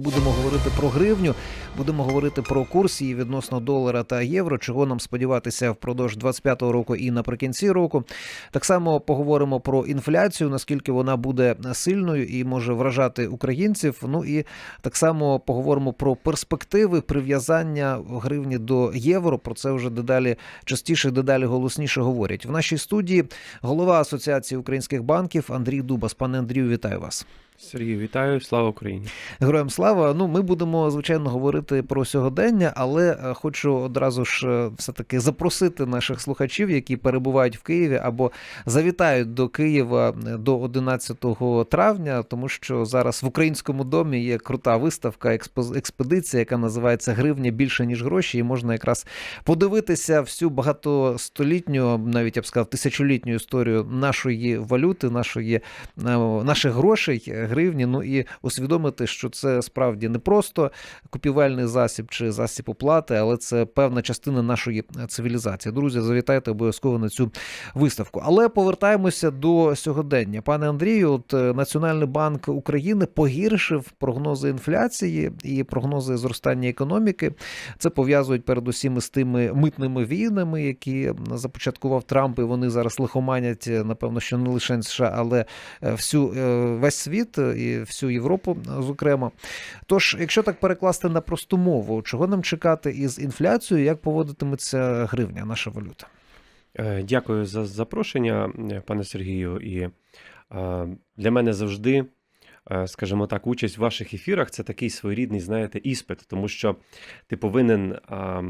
Будемо говорити про гривню, будемо говорити про курс її відносно долара та євро, чого нам сподіватися впродовж 25-го року і наприкінці року. Так само поговоримо про інфляцію, наскільки вона буде сильною і може вражати українців. Ну і так само поговоримо про перспективи прив'язання гривні до євро. Про це вже дедалі частіше, дедалі голосніше говорять. В нашій студії голова Асоціації українських банків Андрій Дубас. Пане Андрію, вітаю вас. Сергій, вітаю, слава Україні. Героям слава. Ну, ми будемо звичайно говорити про сьогодення, але е, хочу одразу ж е, все-таки запросити наших слухачів, які перебувають в Києві або завітають до Києва е, до 11 травня, тому що зараз в українському домі є крута виставка, експедиція, яка називається Гривня більше ніж гроші, і можна якраз подивитися всю багатостолітню, навіть я б сказав, тисячолітню історію нашої валюти, нашої наших грошей, гривні. Ну і усвідомити, що це справді не просто купівельний засіб чи засіб оплати, але це певна частина нашої цивілізації. Друзі, завітайте обов'язково на цю виставку. Але повертаємося до сьогодення. Пане Андрію, от е, Національний банк України погіршив прогнози інфляції і прогнози зростання економіки. Це пов'язують передусім із тими митними війнами, які започаткував Трамп, і вони зараз лихоманять, е, напевно, що не лише США, але е, всю весь світ і всю Європу, е, зокрема. Тож, якщо так перекласти на просту мову, чого нам чекати із інфляцією, як поводитиметься гривня, наша валюта? Е, Дякую за запрошення, е, пане Сергію. І е, для мене завжди, е, скажімо так, участь в ваших ефірах це такий своєрідний, знаєте, іспит, тому що ти повинен е,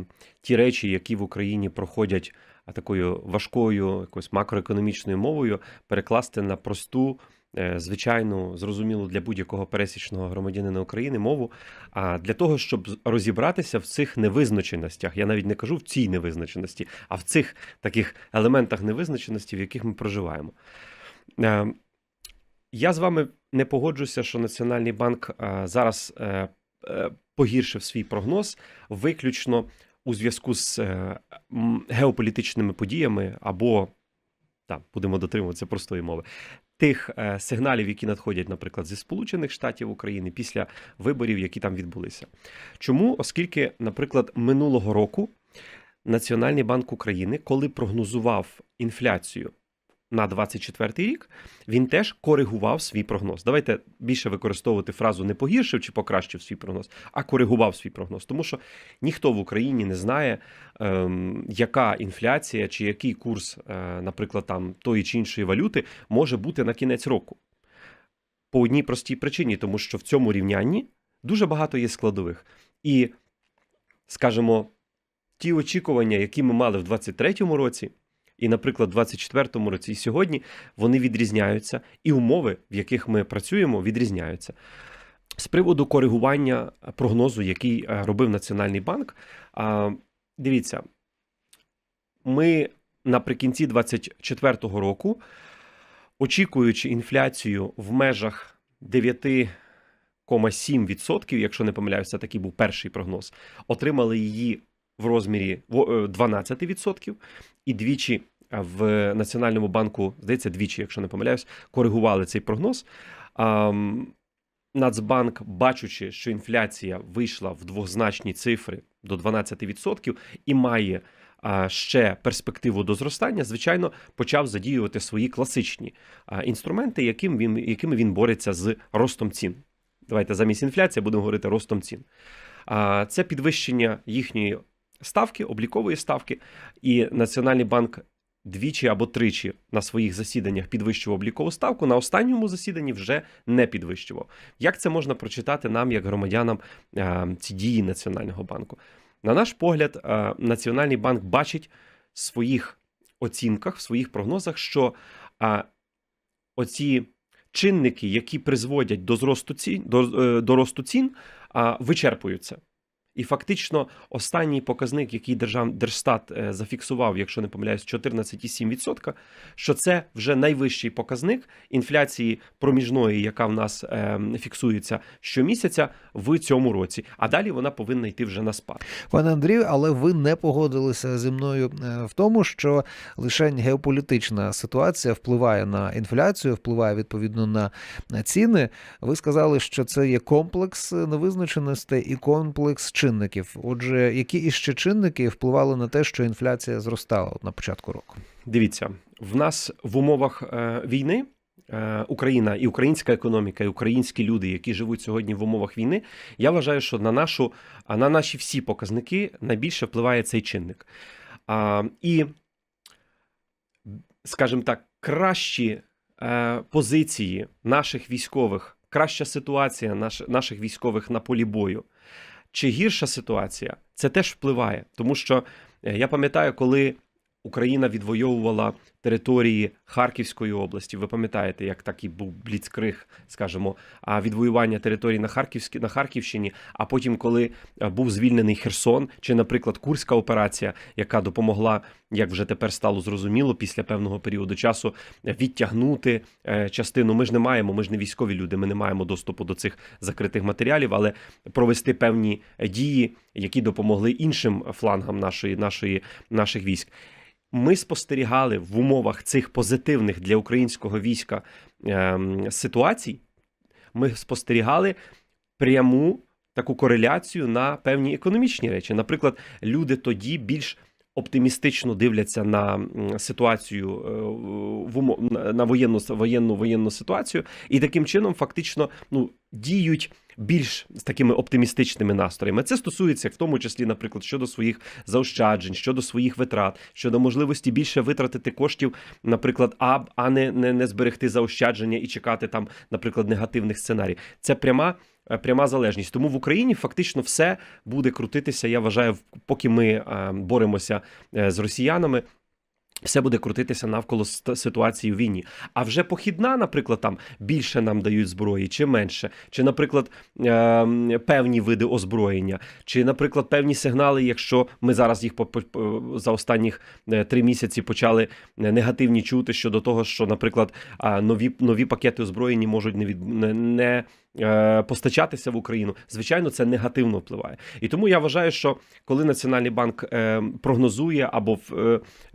ті речі, які в Україні проходять такою важкою, якоюсь макроекономічною мовою, перекласти на просту. Е, Звичайну, зрозумілу для будь-якого пересічного громадянина України мову, а для того, щоб розібратися в цих невизначеностях, я навіть не кажу в цій невизначеності, а в цих таких елементах невизначеності, в яких ми проживаємо. Е, Я з вами не погоджуся, що Національний банк е, зараз погіршив свій прогноз виключно у зв'язку з геополітичними подіями або так, будемо дотримуватися простої мови. Тих е, сигналів, які надходять, наприклад, зі Сполучених Штатів України після виборів, які там відбулися. Чому? Оскільки, наприклад, минулого року Національний банк України, коли прогнозував інфляцію на 24 рік, він теж коригував свій прогноз. Давайте більше використовувати фразу не погіршив чи покращив свій прогноз, а коригував свій прогноз. Тому що ніхто в Україні не знає, ем, яка інфляція чи який курс, е, наприклад, там тої чи іншої валюти може бути на кінець року. По одній простій причині, тому що в цьому рівнянні дуже багато є складових. І, скажімо, ті очікування, які ми мали в 23-му році, і, наприклад, в 24-му році і сьогодні, вони відрізняються, і умови, в яких ми працюємо, відрізняються. З приводу коригування прогнозу, який е, робив Національний банк, дивіться, ми наприкінці 24-го року, очікуючи інфляцію в межах 9,7%, якщо не помиляюся, такий був перший прогноз, отримали її в розмірі во- е, 12% і двічі в Національному банку, здається, двічі, якщо не помиляюсь, коригували цей прогноз. Нацбанк, бачучи, що інфляція вийшла в двозначні цифри до 12% і має ще перспективу до зростання, звичайно, почав задіювати свої класичні інструменти, яким він, якими він бореться з ростом цін. Давайте замість інфляції будемо говорити ростом цін. Це підвищення їхньої ставки, облікової ставки, і Національний банк двічі або тричі на своїх засіданнях підвищував облікову ставку. На останньому засіданні вже не підвищував. Як це можна прочитати нам, як громадянам, е, ці дії Національного банку? На наш погляд, е, Національний банк бачить в своїх оцінках, в своїх прогнозах, що е, оці чинники, які призводять до зросту цін, до, до росту цін, вичерпуються. І фактично останній показник, який держав, Держстат е, зафіксував, якщо не помиляюсь, 14,7%, що це вже найвищий показник інфляції проміжної, яка в нас е, фіксується щомісяця в цьому році. А далі вона повинна йти вже на спад. Пане Андрію, але ви не погодилися зі мною е, в тому, що лише геополітична ситуація впливає на інфляцію, впливає відповідно на ціни. Ви сказали, що це є комплекс невизначеностей і комплекс чинників. Отже, які іще чинники впливали на те, що інфляція зростала на початку року? Дивіться, в нас в умовах е, війни. е, Україна і українська економіка, і українські люди, які живуть сьогодні в умовах війни, я вважаю, що на нашу на наші всі показники найбільше впливає цей чинник. А, І, скажімо так, кращі е, позиції наших військових, краща ситуація наш, наших військових на полі бою, чи гірша ситуація, це теж впливає. Тому що е, я пам'ятаю, коли Україна відвоювала території Харківської області. Ви пам'ятаєте, як так і був бліцкриг, скажімо, відвоювання територій на Харківській на Харківщині. А потім, коли е, був звільнений Херсон, чи, наприклад, Курська операція, яка допомогла, як вже тепер стало зрозуміло, після певного періоду часу відтягнути е, частину. Ми ж не маємо, ми ж не військові люди, ми не маємо доступу до цих закритих матеріалів, але провести певні е, дії, які допомогли іншим флангам нашої, нашої, наших військ. Ми спостерігали в умовах цих позитивних для українського війська ем, ситуацій. Ми спостерігали пряму таку кореляцію на певні економічні речі. Наприклад, люди тоді більш оптимістично дивляться на ситуацію е, в умо- на- на воєнну воєнну воєнну ситуацію, і таким чином фактично ну діють більш з такими оптимістичними настроями. Це стосується в тому числі, наприклад, щодо своїх заощаджень, щодо своїх витрат, щодо можливості більше витратити коштів, наприклад, а, а не, не, не зберегти заощадження і чекати там, наприклад, негативних сценаріїв. Це пряма. е, Пряма залежність, тому в Україні фактично все буде крутитися. Я вважаю, поки ми е, боремося е, з росіянами, все буде крутитися навколо ситуації в війні. А вже похідна, наприклад, там більше нам дають зброї, чи менше, чи, наприклад, е, певні види озброєння, чи, наприклад, певні сигнали, якщо ми зараз їх за останніх е, три місяці почали е, негативні чути щодо того, що, наприклад, нові, нові пакети озброєння можуть не від не. Е, Постачатися в Україну, звичайно, це негативно впливає, і тому я вважаю, що коли Національний банк е, прогнозує або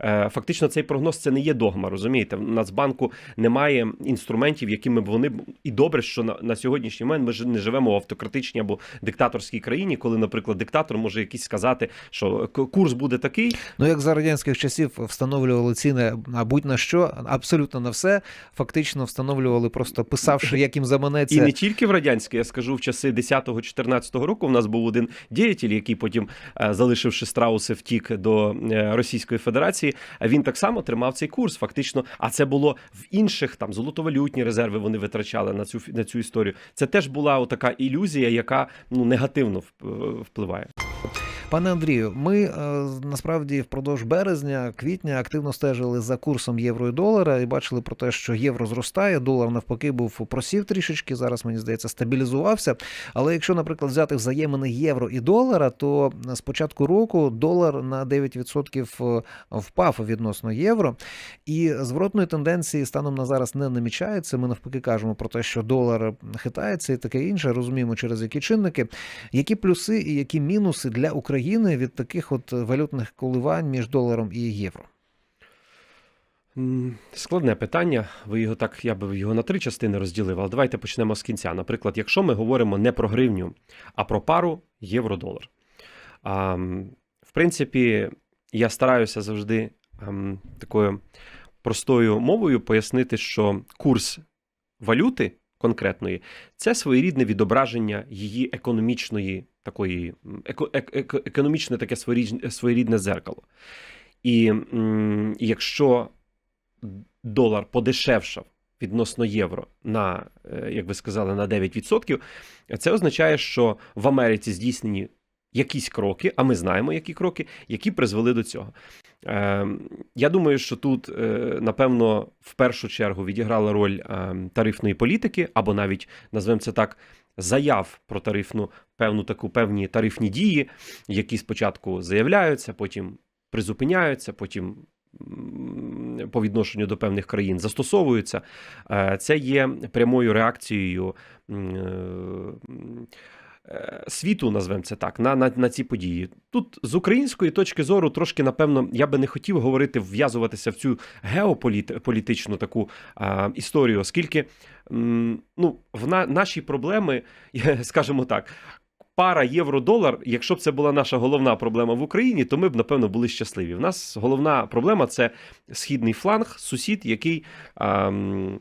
е, фактично цей прогноз це не є догма. Розумієте, в Нацбанку немає інструментів, якими б вони і добре, що на, на сьогоднішній момент ми ж не живемо в автократичній або диктаторській країні, коли, наприклад, диктатор може якийсь сказати, що курс буде такий, Ну як за радянських часів встановлювали ціни на будь-на що, абсолютно на все. Фактично встановлювали, просто писавши, як їм і не тільки в радянській, я скажу, в часи 10-14 року. У нас був один діятель, який потім, е, залишивши страуси, втік до е, Російської Федерації. Він так само тримав цей курс. Фактично, а це було в інших там золотовалютні резерви. Вони витрачали на цю на цю історію. Це теж була така ілюзія, яка ну негативно впливає. Пане Андрію, ми е, насправді впродовж березня, квітня активно стежили за курсом євро і долара і бачили про те, що євро зростає, долар навпаки був просів трішечки. Зараз мені здається стабілізувався. Але якщо, наприклад, взяти взаємини євро і долара, то з початку року долар на 9% впав відносно євро. І зворотної тенденції станом на зараз не намічається. Ми навпаки кажемо про те, що долар хитається і таке інше. Розуміємо, через які чинники. Які плюси і які мінуси для України від таких от валютних коливань між доларом і євро? Складне питання. Ви його так, я би його на три частини розділив, але давайте почнемо з кінця. Наприклад, якщо ми говоримо не про гривню, а про пару євро-долар. В принципі, я стараюся завжди ем, такою простою мовою пояснити, що курс валюти конкретної це своєрідне відображення її економічної такої економічне таке своєрідне, зеркало. І якщо долар подешевшав відносно євро на, е, як ви сказали, на 9%, це означає, що в Америці здійснені якісь кроки, а ми знаємо, які кроки, які призвели до цього. Е, Я думаю, що тут, е, напевно, в першу чергу відіграла роль е, тарифної політики, або навіть назвемо це так. Заяв про тарифну певну таку певні тарифні дії, які спочатку заявляються, потім призупиняються, потім по відношенню до певних країн застосовуються. Е, Це є прямою реакцією е, світу, назвемо це так, на, на, на ці події. Тут з української точки зору, трошки, напевно, я би не хотів говорити, вв'язуватися в цю геополітичну таку а, історію, оскільки м, ну, в на, наші проблеми, скажімо так. Пара євро-долар, якщо б це була наша головна проблема в Україні, то ми б напевно були щасливі. У нас головна проблема це східний фланг, сусід, який, а, м, м,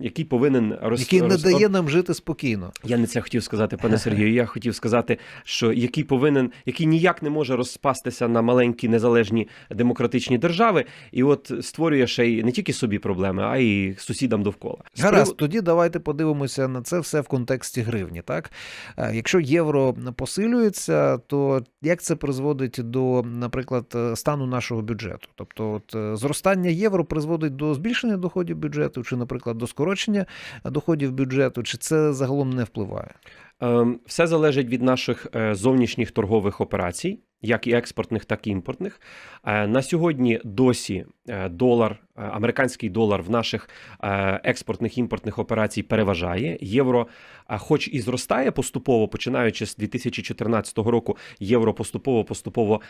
який повинен роз, Який не роз- дає нам жити спокійно. я не це хотів сказати, пане Сергію. Я хотів сказати, що який повинен, який ніяк не може розпастися на маленькі незалежні демократичні держави, і от створює ще й не тільки собі проблеми, а й сусідам довкола. Гаразд, тоді давайте подивимося на це все в контексті гривні. Так, Е, якщо євро посилюється, то як це призводить до, наприклад, е, стану нашого бюджету? Тобто, от е, зростання євро призводить до збільшення доходів бюджету, чи, наприклад, до скорочення доходів бюджету, чи це загалом не впливає? Ем, Все залежить від наших е, зовнішніх торгових операцій, як і експортних, так і імпортних. Е, На сьогодні досі е, долар, американський долар в наших експортних імпортних операцій переважає. Євро, хоч і зростає поступово, починаючи з 2014 року, євро поступово поступово.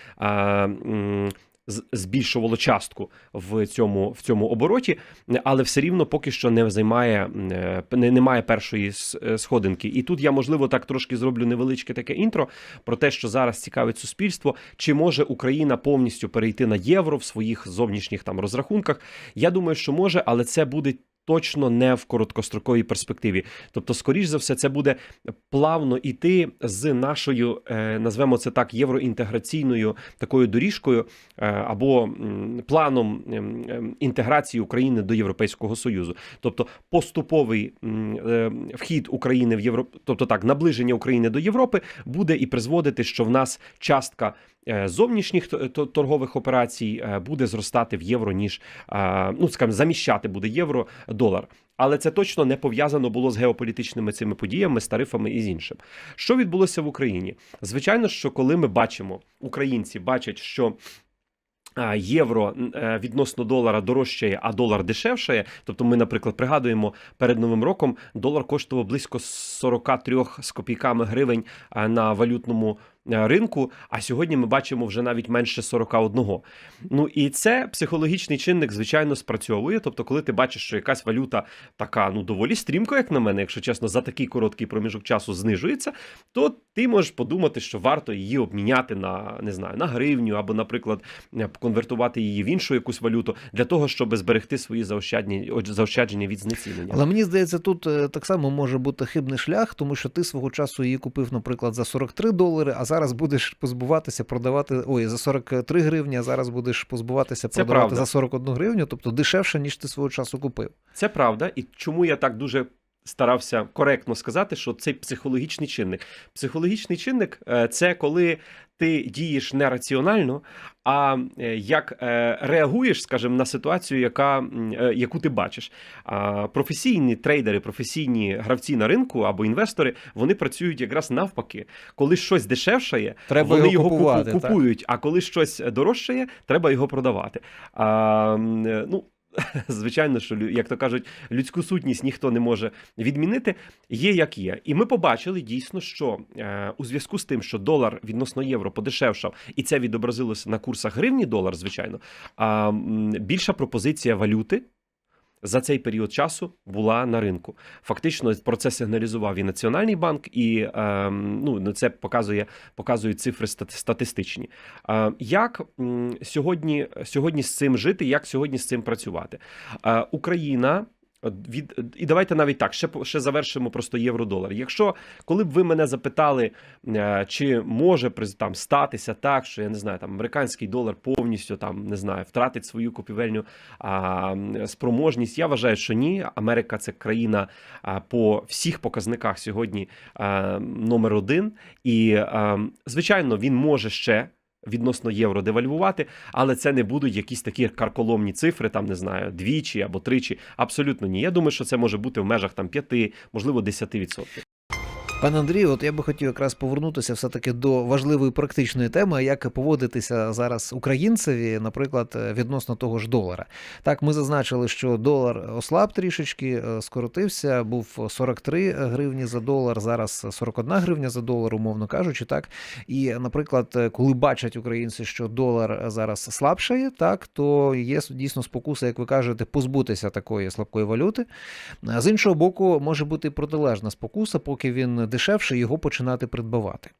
Збільшувало частку в цьому в цьому обороті, але все рівно поки що не займає е, не, немає першої е, сходинки. І тут я можливо так трошки зроблю невеличке таке інтро про те, що зараз цікавить суспільство, чи може Україна повністю перейти на євро в своїх зовнішніх там розрахунках. Я думаю, що може, але це буде. Точно не в короткостроковій перспективі. Тобто, скоріш за все, це буде плавно іти з нашою, е, назвемо це так, євроінтеграційною такою доріжкою е, або планом ем, ем, інтеграції України до Європейського Союзу. Тобто поступовий е, вхід України в Європ... тобто так, наближення України до Європи буде і призводити, що в нас частка зовнішніх т- т- торгових операцій е, буде зростати в євро, ніж е, ну скажімо, заміщати буде євро долар. Але це точно не пов'язано було з геополітичними цими подіями, з тарифами і з іншим. Що відбулося в Україні? Звичайно, що коли ми бачимо, українці бачать, що Євро е, відносно долара дорожчає, а долар дешевшає. Тобто, ми, наприклад, пригадуємо перед новим роком долар коштував близько 43 з копійками гривень на валютному е, ринку. А сьогодні ми бачимо вже навіть менше 41. Ну і це психологічний чинник, звичайно, спрацьовує. Тобто, коли ти бачиш, що якась валюта така, ну доволі стрімко, як на мене, якщо чесно, за такий короткий проміжок часу знижується, то ти можеш подумати, що варто її обміняти на не знаю на гривню або, наприклад, е, конвертувати її в іншу якусь валюту для того, щоб зберегти свої заощадження від знецінення. Але мені здається, тут е, так само може бути хибний шлях, тому що ти свого часу її купив, наприклад, за 43 долари, а зараз будеш позбуватися, продавати ой, за 43 гривні, а зараз будеш позбуватися, Це продавати правда. за 41 гривню, тобто дешевше, ніж ти свого часу купив. Це правда, і чому я так дуже старався коректно сказати, що цей психологічний чинник. Психологічний чинник е, це коли ти дієш не раціонально, а е, як е, реагуєш, скажімо, на ситуацію, яка, яку ти бачиш. Професійні трейдери, професійні гравці на ринку або інвестори, вони працюють якраз навпаки. Коли щось дешевшає, Треба вони його його, купу- купувати, так. купують, а коли щось дорожчає, треба його продавати. А, ну, звичайно, що як то кажуть, людську сутність ніхто не може відмінити. Є як є. І ми побачили дійсно, що е, у зв'язку з тим, що долар відносно євро подешевшав, і це відобразилося на курсах гривні долар, звичайно. Більша пропозиція валюти. За цей період часу була на ринку. Фактично про це сигналізував і Національний банк, і ем, ну це показує показують цифри статистичні. Е, як сьогодні, сьогодні з цим жити, як сьогодні з цим працювати? Е, Україна. Від і давайте навіть так ще ще завершимо просто євро-долар. Якщо коли б ви мене запитали, е, чи може там статися так, що я не знаю, там американський долар повністю там не знаю, втратить свою купівельну а, спроможність, я вважаю, що ні. Америка це країна а, по всіх показниках сьогодні а, номер один, і а, звичайно він може ще відносно євро девальвувати, але це не будуть якісь такі карколомні цифри, там не знаю, двічі або тричі. Абсолютно ні. Я думаю, що це може бути в межах там 5, можливо, 10%. Пане Андрію, от я би хотів якраз повернутися все-таки до важливої практичної теми, як поводитися зараз українцеві, наприклад, відносно того ж долара. Так, ми зазначили, що долар ослаб трішечки, е, скоротився, був 43 гривні за долар, зараз 41 гривня за долар, умовно кажучи, так. І, наприклад, коли бачать українці, що долар зараз слабшає, так, то є дійсно спокуса, як ви кажете, позбутися такої слабкої валюти. З іншого боку, може бути протилежна спокуса, поки він дешевше, його починати придбавати.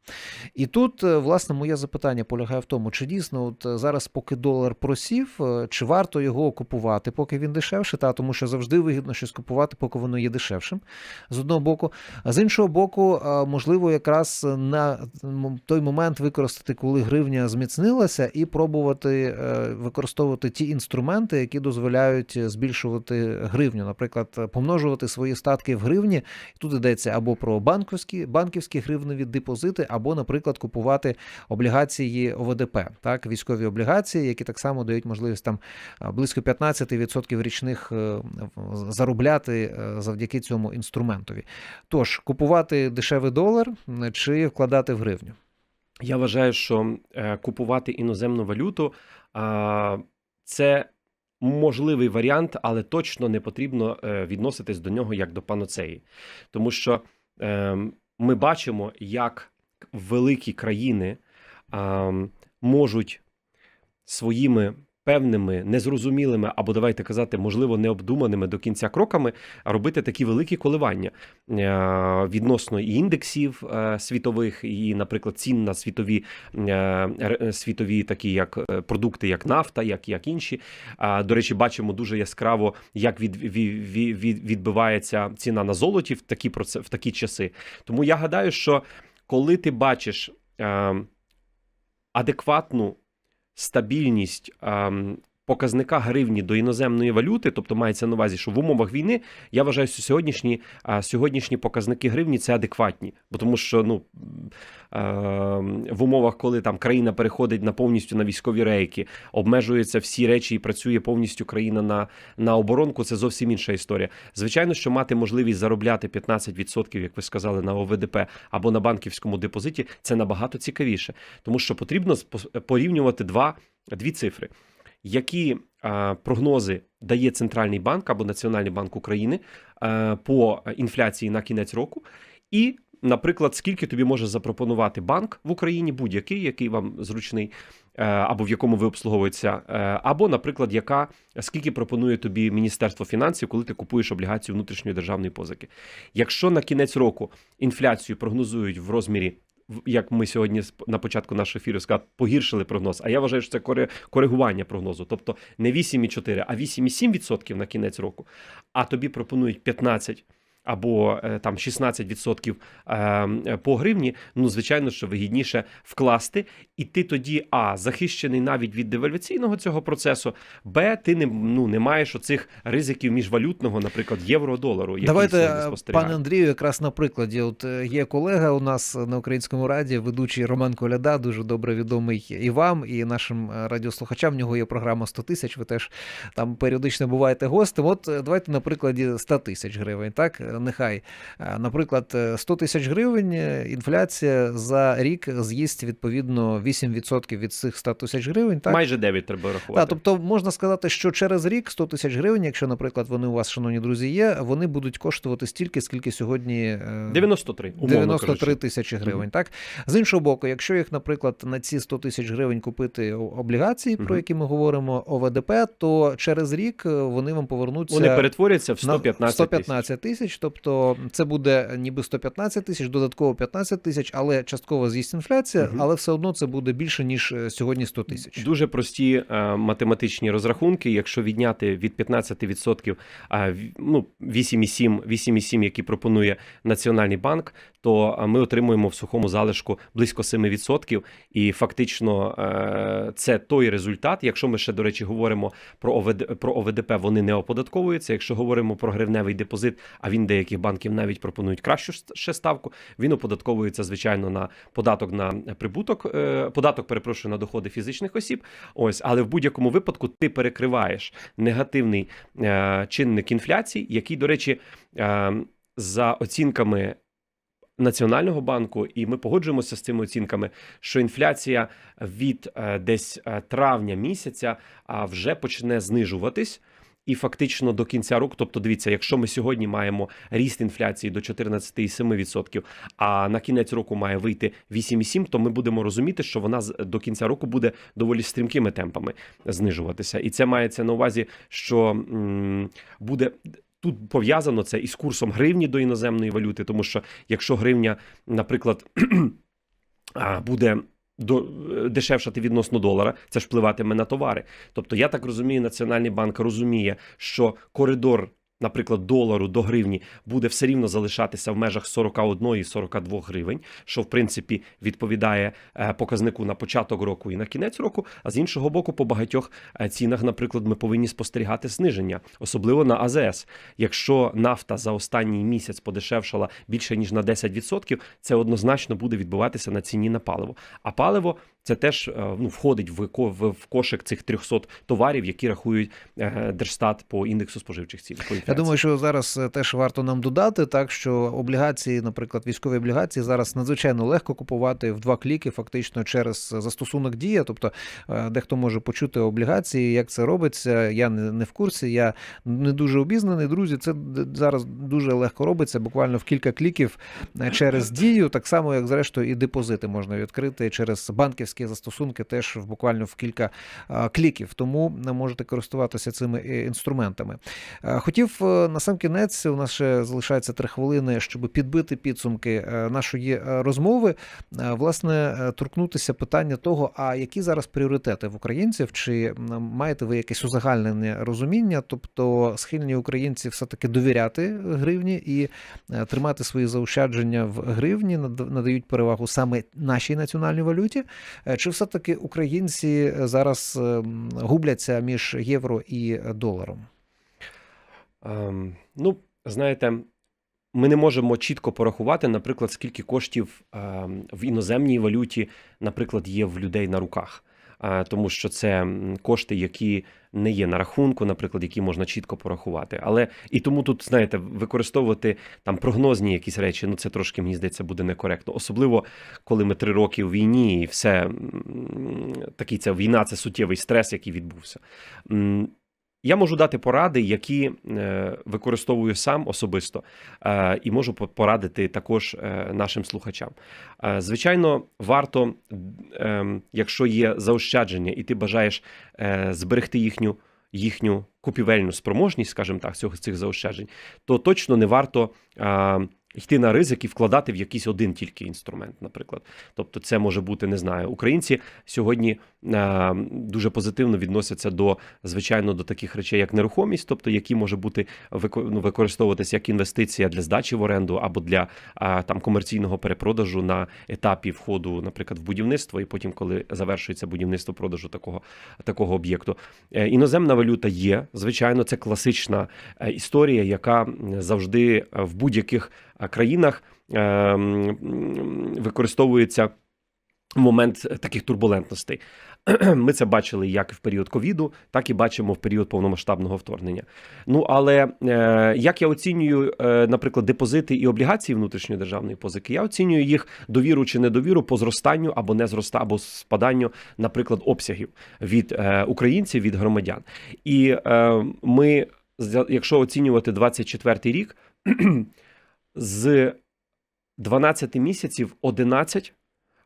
І тут, е, власне, моє запитання полягає в тому, чи дійсно от е, зараз, поки долар просів, е, чи варто його купувати, поки він дешевше, та тому що завжди вигідно щось купувати, поки воно є дешевшим, з одного боку. А з іншого боку, можливо, якраз на той момент використати, коли гривня зміцнилася, і пробувати використовувати ті інструменти, які дозволяють збільшувати гривню, наприклад, помножувати свої статки в гривні. Тут йдеться або про банківські, банківські гривневі депозити, або, наприклад, купувати облігації ОВДП, так, військові облігації, які так само дають можливість там близько 15% річних е, заробляти е, завдяки цьому інструментові. Тож, купувати дешевий долар чи вкладати в гривню. Я вважаю, що е, купувати іноземну валюту це можливий варіант, але точно не потрібно е, відноситись до нього як до паноцеї. Тому що е, ми бачимо, як великі країни можуть своїми певними незрозумілими або давайте казати, можливо, необдуманими до кінця кроками робити такі великі коливання е, відносно і індексів е, світових, і, наприклад, цін на світові е, світові такі як продукти, як нафта, як, як інші. До речі, бачимо дуже яскраво, як від, від, від, відбивається ціна на золоті в такі в такі часи. Тому я гадаю, що коли ти бачиш адекватну стабільність показника гривні до іноземної валюти, тобто мається на увазі, що в умовах війни я вважаю, що сьогоднішні, сьогоднішні показники гривні це адекватні, бо тому що ну. В умовах, коли там країна переходить на повністю на військові рейки, обмежуються всі речі і працює повністю країна на, на оборонку, це зовсім інша історія. Звичайно, що мати можливість заробляти 15%, як ви сказали, на ОВДП або на банківському депозиті, це набагато цікавіше, тому що потрібно порівнювати два, дві цифри. Які прогнози дає Центральний банк або Національний банк України по інфляції на кінець року, і, наприклад, скільки тобі може запропонувати банк в Україні, будь-який, який вам зручний, е, або в якому ви обслуговуєтеся, е, або, наприклад, яка скільки пропонує тобі Міністерство фінансів, коли ти купуєш облігацію внутрішньої державної позики. Якщо на кінець року інфляцію прогнозують в розмірі. Як ми сьогодні на початку нашого ефіру сказали, погіршили прогноз. А я вважаю, що це коригування прогнозу. Тобто не 8,4, а 8,7% на кінець року. А тобі пропонують 15 або е, там 16% е, по гривні. Ну, звичайно, що вигідніше вкласти, і ти тоді а захищений навіть від девальваційного цього процесу. Б, ти не ну не маєш оцих ризиків міжвалютного, наприклад, євро-долару. Давайте, пане Андрію, якраз на прикладі. От е, є колега у нас на українському раді, ведучий Роман Коляда, дуже добре відомий і вам, і нашим радіослухачам. В нього є програма 100 тисяч. Ви теж там періодично буваєте гостем. От давайте на прикладі 100 тисяч гривень. Так, нехай, Е, наприклад, е, 100 тисяч гривень. е, Інфляція за рік з'їсть відповідно 8% від цих 100 тисяч гривень. Так, Майже 9 треба рахувати. так, тобто можна сказати, що через рік 100 тисяч гривень, якщо, наприклад, вони у вас, шановні друзі, є, вони будуть коштувати стільки, скільки сьогодні е, 93, умовно 93 тисячі гривень. Так з іншого боку, якщо їх, наприклад, на ці 100 тисяч гривень купити облігації, про які ми говоримо, ОВДП, то через рік е, вони вам повернуться. Вони перетворяться в на 115 тисяч. 115 тисяч, тобто це буде ніби 115 тисяч, додатково 15 тисяч, але частково з'їсть інфляція, угу. але все одно це буде більше ніж е, сьогодні 100 тисяч. Дуже прості е, математичні розрахунки. Якщо відняти від 15% а, в- ну, 8,7, 8,7, які пропонує Національний банк, то ми отримуємо в сухому залишку близько 7%. І фактично е, це той результат. Якщо ми ще, до речі, говоримо про ОВД, про ОВДП, вони не оподатковуються. Якщо говоримо про гривневий депозит, а він деяких банків навіть пропонують кращу ще ставку, він оподатковується звичайно на податок на прибуток, е, податок, перепрошую, на доходи фізичних осіб. Ось, але в будь-якому випадку ти перекриваєш негативний е, чинник інфляції, який, до речі, за оцінками. Національного банку, і ми погоджуємося з цими оцінками, що інфляція від е, десь е, травня місяця вже почне знижуватись. І фактично до кінця року, тобто дивіться, якщо ми сьогодні маємо ріст інфляції до 14,7%, а на кінець року має вийти 8,7%, то ми будемо розуміти, що вона до кінця року буде доволі стрімкими темпами знижуватися. І це мається на увазі, що буде. Тут пов'язано це із курсом гривні до іноземної валюти, тому що якщо гривня, наприклад, буде до, дешевшати відносно долара, це ж впливатиме на товари. Тобто, я так розумію, Національний банк розуміє, що коридор, наприклад, долару до гривні буде все рівно залишатися в межах 41 і 42 гривень, що в принципі відповідає е, показнику на початок року і на кінець року. А з іншого боку, по багатьох е, цінах, наприклад, ми повинні спостерігати зниження, особливо на АЗС. Якщо нафта за останній місяць подешевшала більше ніж на 10%, це однозначно буде відбуватися на ціні на паливо. А паливо це теж е, ну, входить в, в, в кошик цих 300 товарів, які рахують е, Держстат по індексу споживчих цін. По Я думаю, що зараз е, теж варто нам додати, так що облігації, наприклад, військові облігації зараз надзвичайно легко купувати в два кліки, фактично через застосунок дія. Тобто дехто може почути облігації, як це робиться. Я не, не в курсі, я не дуже обізнаний. Друзі, це зараз дуже легко робиться, буквально в кілька кліків через дію, так само як зрештою і депозити можна відкрити через банківські застосунки, теж в- буквально в кілька кліків. Тому е, можете користуватися цими е, інструментами. Е, Хотів на сам кінець, у нас ще залишається три хвилини, щоб підбити підсумки нашої розмови. Власне, торкнутися питання того, а які зараз пріоритети в українців? Чи маєте ви якесь узагальнене розуміння? Тобто схильні українці все-таки довіряти гривні і тримати свої заощадження в гривні, над- надають перевагу саме нашій національній валюті? Е, Чи все-таки українці зараз е, губляться між євро і е, доларом? Ем, ну, знаєте, ми не можемо чітко порахувати, наприклад, скільки коштів ем, в іноземній валюті, наприклад, є в людей на руках. Е, Тому що це кошти, які не є на рахунку, наприклад, які можна чітко порахувати. Але і тому тут, знаєте, використовувати там прогнозні якісь речі, ну це трошки мені здається буде некоректно. Особливо коли ми три роки в війні, і все такий це війна, це суттєвий стрес, який відбувся. Я можу дати поради, які е, використовую сам особисто, е, і можу по- порадити також е, нашим слухачам. Звичайно, варто, якщо є заощадження, і ти бажаєш зберегти їхню, їхню купівельну спроможність, скажімо так, цього цих заощаджень, то точно не варто. Е, Йти на ризик і вкладати в якийсь один тільки інструмент, наприклад. Тобто, це може бути, не знаю, українці сьогодні е, дуже позитивно відносяться до звичайно до таких речей, як нерухомість, тобто які може бути ну, використовуватися як інвестиція для здачі в оренду або для а, там комерційного перепродажу на етапі входу, наприклад, в будівництво, і потім, коли завершується будівництво продажу такого, такого об'єкту. Е, Іноземна валюта є. Звичайно, це класична е, історія, яка завжди е, в будь-яких е, країнах е, м, м, використовується. В момент таких турбулентностей ми це бачили як в період ковіду, так і бачимо в період повномасштабного вторгнення. Ну але е, як я оцінюю, е, наприклад, депозити і облігації внутрішньої державної позики, я оцінюю їх довіру чи недовіру по зростанню або не зроста, або спаданню, наприклад, обсягів від е, українців, від громадян. І ми, якщо оцінювати 24 рік, з 12 місяців 11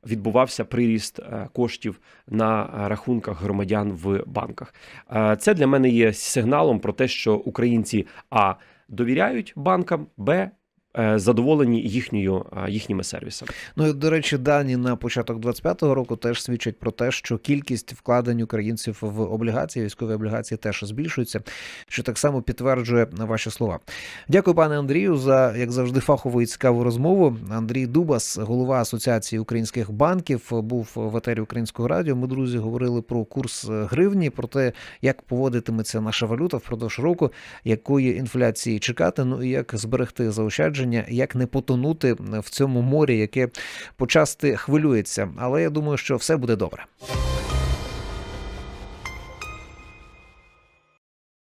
відбувався приріст е, коштів на рахунках громадян в банках. Е, Це для мене є сигналом про те, що українці а довіряють банкам, б задоволені їхньою, їхніми сервісами. Ну і до речі, дані на початок 25-го року теж свідчать про те, що кількість вкладень українців в облігації, військові облігації теж збільшується, що так само підтверджує ваші слова. Дякую, пане Андрію, за як завжди фахову і цікаву розмову. Андрій Дубас, голова Асоціації українських банків, був в етері Українського радіо. Ми, друзі, говорили про курс гривні, про те, як поводитиметься наша валюта впродовж року, якої інфляції чекати, ну і як зберегти заощадження, як не потонути в цьому морі, яке почасти хвилюється. Але я думаю, що все буде добре.